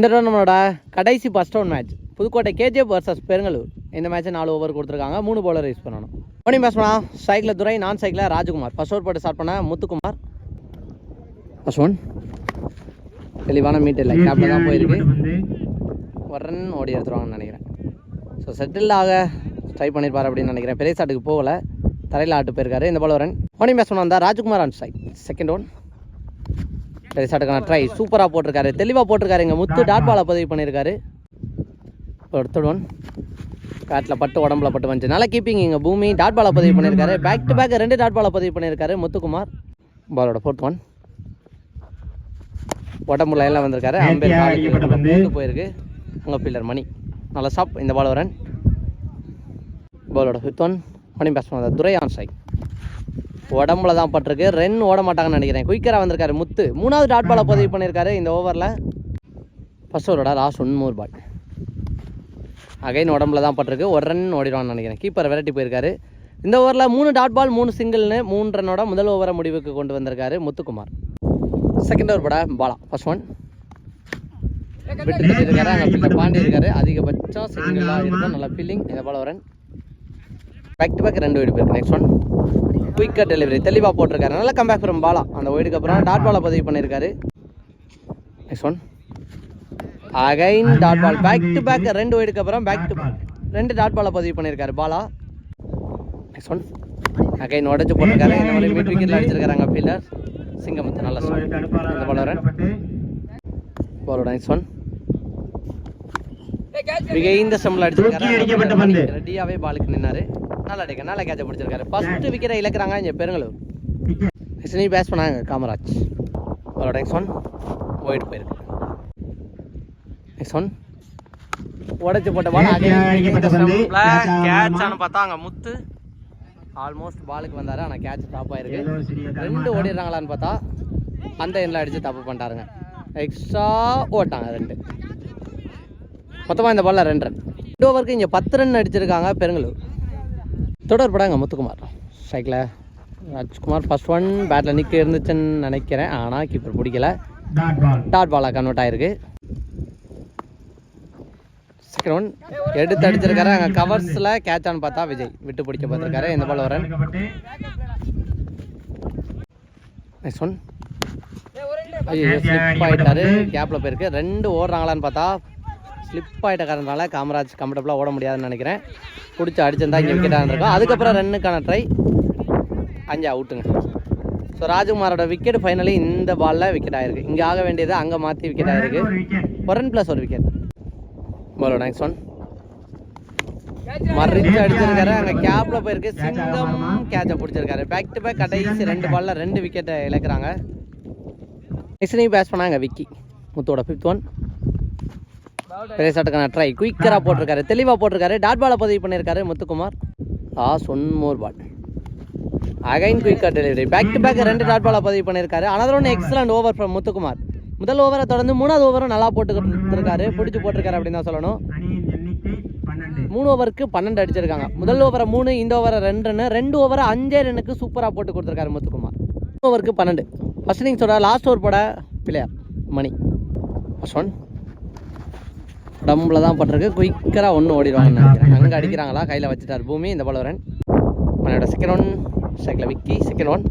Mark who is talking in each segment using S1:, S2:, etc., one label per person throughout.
S1: இந்த நம்மளோட கடைசி first one match Pudukkottai KGF versus Perungalur. இந்த மேட்ச்சை நாலு ஓவர் கொடுத்துருக்காங்க. மூணு பவுலர் யூஸ் பண்ணணும். ஓனிங் பேட்ஸ்மேனா சைக்கிள் துரை நான் சைக்கிளில் ராஜகுமார். ஃபர்ஸ்ட் ஓவர் போட்டு ஸ்டார்ட் பண்ண முத்துக்குமார். ஃபர்ஸ்ட் ஒன் தெளிவான மீட் இல்லை. கேப்பில் தான் போயிருக்கு. உடனே ஓடி எடுத்துருவாங்கன்னு நினைக்கிறேன். ஸோ செட்டில் ஆக ட்ரை பண்ணியிருப்பார் அப்படின்னு நினைக்கிறேன். பெரிய சாட்டுக்கு போகல. தரையில் ஆட்டு போயிருக்காரு. இந்த பால் வரன் ஓனிங் பேட்ஸ்மேன் வந்தால் Rajkumar on strike second one பெரிய ஷாட்டுக்கான ட்ரை சூப்பராக போட்டிருக்காரு. தெளிவாக போட்டிருக்காரு இங்கே. முத்து டாட் பாலை பதிவு பண்ணியிருக்காரு. தேர்ட் ஒன் பேட்டில் பட்டு உடம்புல பட்டு வந்துச்சு. நல்லா கீப்பிங் இங்கே. பூமி டாட் பாலை பதிவு பண்ணியிருக்காரு. பேக் டு பேக் ரெண்டு டாட் பாலை பதிவு பண்ணியிருக்காரு முத்துக்குமார். பாலோட ஃபோர்த் ஒன் உடம்பு லைனில் வந்திருக்காரு. அம்பேர் போயிருக்கு. உங்கள் பில்லர் மணி. நல்லா ஸ்டாப் இந்த பால் ரன். பாலோட fifth one Mani batsman Durai on strike உடம்புல தான் பட்டிருக்கு. ரன் ஓட மாட்டாங்கன்னு நினைக்கிறேன். குயிக்கராக வந்திருக்காரு முத்து. மூணாவது டாட் பாலை பதிவு பண்ணியிருக்காரு இந்த ஓவரில். ஃபர்ஸ்ட் ஓவரோட லாஸ்ட் ஒன் மூர் பால். அகைன் உடம்புல தான் பட்டிருக்கு. ஒரு ரன் ஓடிடுவான்னு நினைக்கிறேன். கீப்பர் விரட்டி போயிருக்காரு. இந்த ஓவரில் மூணு டாட் பால் மூணு சிங்கிள்னு மூணு ரன்னோட முதல் ஓவரை முடிவுக்கு கொண்டு வந்திருக்காரு முத்துக்குமார். செகண்ட் ஓவர் பட பாலா. ஃபர்ஸ்ட் ஒன் விட்டு தட்டிருக்காரு அங்கே பாண்டி இருக்காரு அதிகபட்சம் சிங்கிளாக இருக்கும். நல்ல ஃபீலிங் இந்த ball run back to back ரெண்டு வீடு போயிருக்கு நெக்ஸ்ட் ஒன் குயிக்காக டெலிவரி தெளிவாக போட்டிருக்காரு. நல்லா கம்பேக் ஃப்ரம் பாலா அந்த ஒய்டுக்கு அப்புறம் டாட் பாலை பதிவு பண்ணியிருக்காரு. Next one again dot ball back to back ரெண்டு ஒய்டுக்கு அப்புறம் பேக் டு ரெண்டு டாட் பாலை பதிவு பண்ணியிருக்காரு பாலா நெக்ஸ்ட் ஒன் அகைன் உடச்சு போட்டிருக்காரு. இந்த மாதிரி மிட் விக்கெட்டில் அடிச்சிருக்காங்க ஃபீல்டர் சிங்கமுத்து நல்ல shot. இந்த பால் பாலோட நெக்ஸ்ட் ஒன் மிக இந்த செம்மில் அடிச்சிருக்காரு ரெடியாவே பாலுக்கு நின்னாரு. நல்லா அடிக்க நல்லா கேட்ச பிடிச்சிருக்காரு ஃபர்ஸ்ட் விக்கெட்டை இழக்கிறாங்க இங்கே பெருங்கலூர் நெக்ஸ்ட் நீ பேஸ் பண்ணாங்க காமராஜ். பாலோட நெக்ஸ்ட் ஒன் ஒயிட் போயிருக்கு. நெக்ஸ்ட் ஒன் உடைச்சு போட்ட பால் கேட்ச் ஆனு பார்த்தா அங்கே முத்து. ஆல்மோஸ்ட் பாலுக்கு வந்தாரு ஆனால் கேட்ச் டாப் ஆயிருக்கு. ரெண்டு ஓடிடுறாங்களான்னு பார்த்தா அந்த எண்ணில் அடித்து தப்பு பண்ணிட்டாருங்க. எக்ஸ்ட்ரா ஓட்டாங்க ரெண்டு. மொத்தமாக இந்த பாலில் ரெண்டு ரன் ரெண்டு ஓவருக்கு இங்கே பத்து ரன் அடிச்சிருக்காங்க பெருங்கலூர். தொடர் படாங்க முத்துக்குமார். ஸ்ட்ரைக்கில் ராஜ்குமார் ஃபர்ஸ்ட் ஒன் பேட்டில் நிற்க இருந்துச்சுன்னு நினைக்கிறேன். ஆனால் கீப்பர் பிடிக்கல. டாட் பாலாக கன்வெர்ட் ஆயிருக்கு. செகண்ட் ஒன் எடுத்து அடிச்சிருக்காரு. அங்கே கவர்ஸில் கேட்ச் ஆன் பார்த்தா விஜய். விட்டு பிடிக்க பார்த்துருக்காரு. இந்த பால் வரன் நெக்ஸ்ட் ஒன் ஐயோ ஸ்லிப் ஆயிட்டாரு. கேப்பில் போயிருக்கு. ரெண்டு ஓடுறாங்களான்னு பார்த்தா ஸ்லிப் ஆகிட்ட காரணத்தால காமராஜ் கம்ஃபர்டபுளாக ஓட முடியாதுன்னு நினைக்கிறேன். பிடிச்சி அடிச்சிருந்தா இங்கே விக்கெட்டாக இருந்திருக்கும். அதுக்கப்புறம் ரன்னுக்கான ட்ரை அஞ்சு அவுட்டுங்க ஸோ ராஜகுமாரோட விக்கெட் ஃபைனலி இந்த பாலில் விக்கெட் ஆயிருக்கு. இங்கே ஆக வேண்டியது அங்கே மாற்றி விக்கெட் ஆயிருக்கு. ஒரு ரன் ப்ளஸ் ஒரு விக்கெட் பாலோட நெக்ஸ்ட் ஒன் மறிச்சு அடிச்சிருக்காரு. அங்கே கேப்பில் போயிருக்கு. சிங்கம் கேட்சை பிடிச்சிருக்காரு. பேக் டு பேக் கடைசி ரெண்டு பால்ல ரெண்டு விக்கெட்டை இழக்கிறாங்க. நெக்ஸ்ட் நீ பேஸ் பண்ணாங்க விக்கி. முத்தோட ஃபிஃப்த் ஒன் பெரிய ஷாட்டுக்கான ட்ரை குயிக்கராக போட்டிருக்காரு. தெளிவாக போட்டிருக்காரு. டாட் பாலை பதிவு பண்ணியிருக்காரு Muthukumar. As one more ball again quicker delivery back to back ரெண்டு டாட் பாலை பதிவு பண்ணியிருக்காரு. Another one excellent over from Muthukumar. முதல் ஓவரை தொடர்ந்து மூணாவது ஓவரும் நல்லா போட்டுக்கிட்டு இருக்காரு. பிடிச்சி போட்டிருக்காரு அப்படின்னு தான் சொல்லணும். மூணு ஓவருக்கு பன்னெண்டு அடிச்சிருக்காங்க. முதல் ஓவரை மூணு இந்த ஓவரை ரெண்டு ரன்னு ரெண்டு ஓவரை அஞ்சே ரன்னுக்கு சூப்பராக போட்டு கொடுத்துருக்காரு முத்துக்குமார். மூணு ஓவருக்கு பன்னெண்டு. ஃபர்ஸ்ட் இன்னிங்ஸோட லாஸ்ட் ஓவர் போட பிளேயர் மணி. ஃபர்ஸ்ட் ஒன் டம்பில் தான் பட்டிருக்கு குயிக்கராக ஒன்று ஓடிடுவாங்கன்னு நினைக்கிறேன். அங்கே அடிக்கிறாங்களா? கையில் வச்சுட்டார் பூமி இந்த பால் வரன் மணியோட செகண்ட் ஒன் சைக்கிள் விக்கி செகண்ட் ஒன்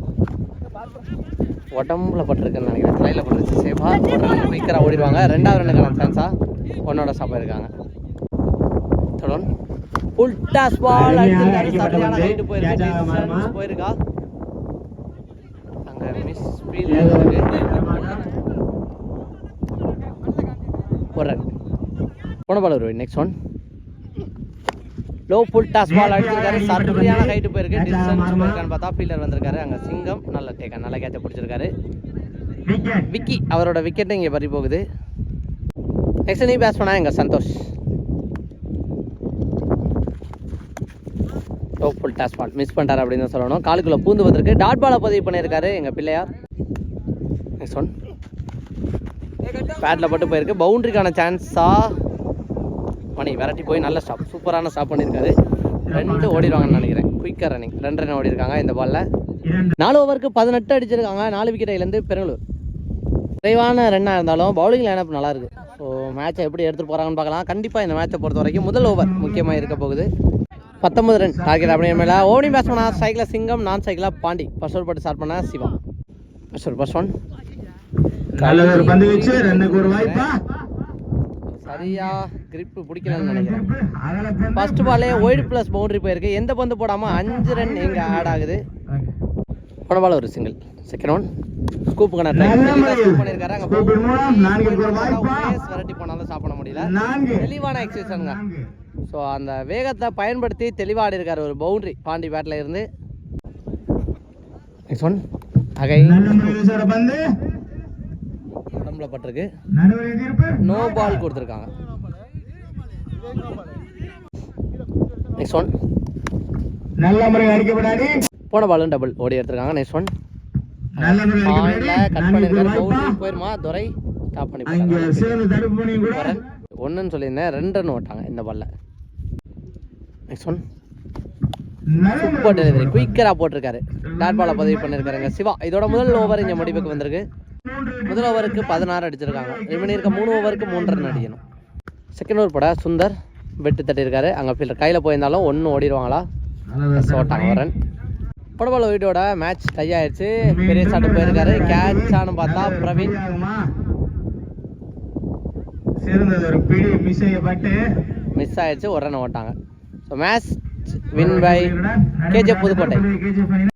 S1: உடம்புல பட்டிருக்குன்னு நினைக்கிறேன். தலையில் பட்டுருச்சு. சேஃபாக குயிக்கராக ஓடிடுவாங்க. ரெண்டாவது ரன்னுக்கான சான்ஸாக ஒன்னோட ஸ்டாப் ஆயிருக்காங்க third one full toss ball அடிச்சிருக்காரு. சரியான ஹைட்டு போயிருக்கு. அங்கே மிஸ் ஸ்பீல் இருக்கு ஒரு ரன் போன ball next one low full toss ball அடிச்சிருக்காரு. சரியான ஹைட்டு போயிருக்கு. டிஸ்டன்ஸ் போயிருக்கான்னு பார்த்தா ஃபீல்டர் வந்திருக்காரு. அங்கே சிங்கம். நல்ல டேக்கன் நல்ல கேட்சை பிடிச்சிருக்காரு. விக்கி அவரோட விக்கெட்டு இங்கே பறி போகுது. நெக்ஸ்ட் நீ பேஸ் பண்ணா எங்கள் Santhosh? Low full toss ball miss பண்ணிட்டார் அப்படின்னு தான் சொல்லணும். காலுக்குள்ளே பூந்து வந்திருக்கு. டாட் பாலை பதிவு பண்ணியிருக்காரு எங்கள் பிள்ளையார். நெக்ஸ்ட் ஒன் பேட்டில் பட்டு போயிருக்கு. பவுண்டரிக்கான சான்ஸா மணி விரட்டி போய் நல்ல ஸ்டாப் சூப்பரான ஸ்டாப் பண்ணியிருக்காரு. ரெண்டு ஓடிடுவாங்கன்னு நினைக்கிறேன். குயிக்கர் ரன்னிங் ரெண்டு ரன் ஓடி இருக்காங்க இந்த பால்ல நாலு ஓவருக்கு பதினெட்டு அடிச்சிருக்காங்க. நாலு விக்கெட் இழந்து பெருங்கலூர் குறைவான ரன்னாக இருந்தாலும் பவுலிங் லைனப் நல்லா இருக்கு ஸோ மேட்சை எப்படி எடுத்துகிட்டு போகிறாங்கன்னு பார்க்கலாம். கண்டிப்பாக இந்த மேட்சை பொறுத்த வரைக்கும் முதல் ஓவர் முக்கியமாக இருக்க போகுது. பத்தொன்பது ரன் டார்கெட் அப்படியே மேலே. ஓவனிங் பேட்ஸ்மனா சைக்கிளில் சிங்கம் நான் சைக்கிளாக பாண்டி. ஃபர்ஸ்ட் ஓவர் போட்டு ஸ்டார்ட் பண்ண Siva first over first one
S2: நல்ல ஒரு பந்து வீச்சு. ரன்னுக்கு ஒரு வாய்ப்பா.
S1: சரியா. கிரிப் பிடிக்கலன்னு நினைக்கிறேன். ஃபர்ஸ்ட் பாலே ஒயிட் ப்ளஸ் பவுண்டரி போயிருக்கு. எந்த பந்து போடாமல் அஞ்சு ரன் எங்கே ஆட் ஆகுது. போன பால் ஒரு சிங்கிள் செகண்ட் ஒன் ட்ரை பண்ணியிருக்காரு. அங்கே. வெரைட்டி போனாலும் பண்ண முடியல. தெளிவான எக்ஸசைஸுங்க ஸோ அந்த வேகத்தை பயன்படுத்தி தெளிவாடி இருக்காரு ஒரு பவுண்டரி பாண்டி பேட்டில் இருந்து. Next one again. உடம்புல பட்டிருக்கு. நோ பால் கொடுத்துருக்காங்க. நெக்ஸ்ட் ஒன்
S2: நல்ல முறையில் அடிக்கப்படாது.
S1: போன பாலும் டபுள் ஓடி எடுத்திருக்காங்க. நெக்ஸ்ட் ஒன் கட் பண்ணிருக்காரு போயிருமா? துரை ஸ்டாப் பண்ணி ஒன்றுன்னு சொல்லியிருந்தேன். ரெண்டு ரன் ஓட்டாங்க இந்த பால்ல நெக்ஸ்ட் ஒன்
S2: நல்ல
S1: சூப்பர் டெலிவரி குயிக்கராக போட்டிருக்காரு. டாட் பாலை பதிவு பண்ணியிருக்காருங்க சிவா இதோட முதல் ஓவர் இங்கே முடிவுக்கு வந்திருக்கு. முதல் ஓவருக்கு பதினாறு அடிச்சிருக்காங்க. ரிமைனி இருக்க மூணு ஓவருக்கு மூன்று ரன் அடிக்கணும். செகண்ட் ஓவர் போட சுந்தர் வெட்டு தட்டியிருக்காரு. அங்கே ஃபீல்டர் கையில் போயிருந்தாலும் ஒன்று ஓடிடுவாங்களா? எஸ் ஓட்டாங்க ஒரு ரன் புடபால் வீட்டோட மேட்ச் டை ஆயிடுச்சு பெரிய சாட்டு போயிருக்காரு. கேட்ச் ஆனு பார்த்தா பிரவீன்.
S2: ஒரு பிடி மிஸ் செய்யப்பட்டு
S1: மிஸ் ஆயிடுச்சு. ஒரு run ஓட்டாங்க. So match win by KGF Pudukkottai.